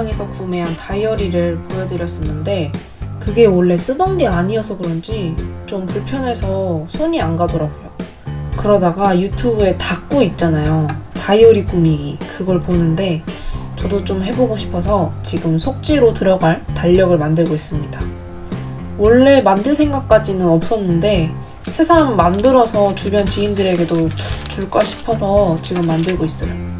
영상에서 구매한 다이어리를 보여드렸었는데 그게 원래 쓰던 게 아니어서 그런지 좀 불편해서 손이 안 가더라고요. 그러다가 유튜브에 닭구 있잖아요. 다이어리 꾸미기. 그걸 보는데 저도 좀 해보고 싶어서 지금 속지로 들어갈 달력을 만들고 있습니다. 원래 만들 생각까지는 없었는데 새삼 만들어서 주변 지인들에게도 줄까 싶어서 지금 만들고 있어요.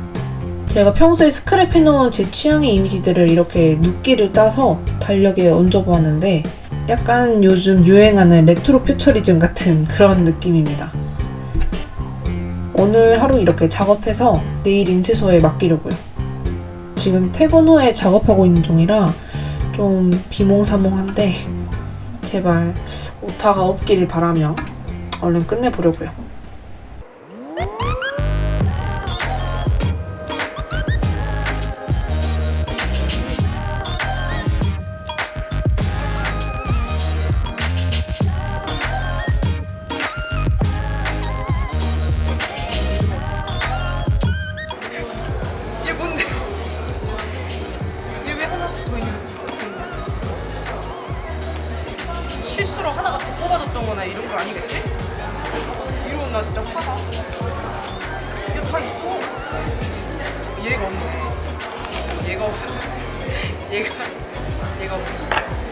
제가 평소에 스크랩해놓은 제 취향의 이미지들을 이렇게 눕기를 따서 달력에 얹어보았는데 약간 요즘 유행하는 레트로 퓨처리즘 같은 그런 느낌입니다. 오늘 하루 이렇게 작업해서 내일 인쇄소에 맡기려고요. 지금 퇴근 후에 작업하고 있는 중이라 좀 비몽사몽한데 제발 오타가 없기를 바라며 얼른 끝내보려고요. 더 뽑아졌던 거나 이런 거 아니겠지? 이러면 나 진짜 화가 얘다 있어. 얘가 없네. 얘가 없어. 얘가 얘가 없어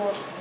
뭐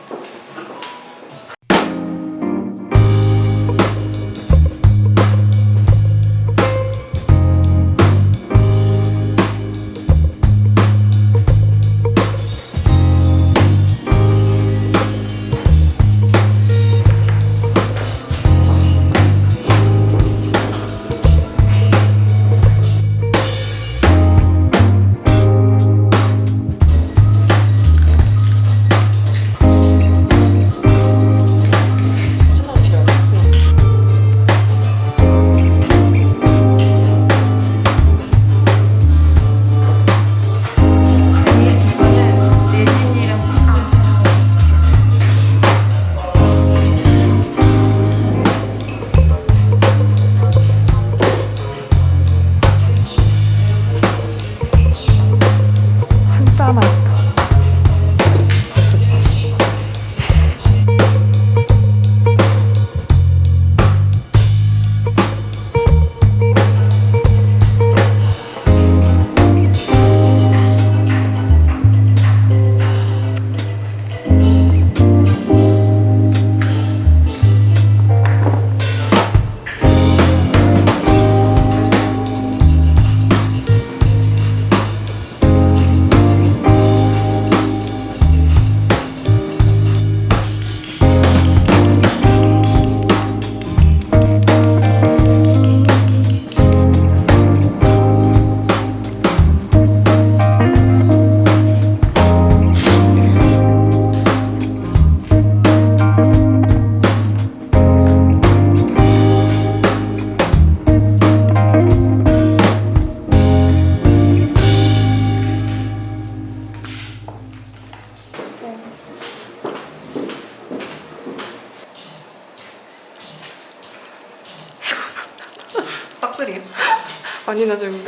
아니 나 지금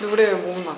노래에 목나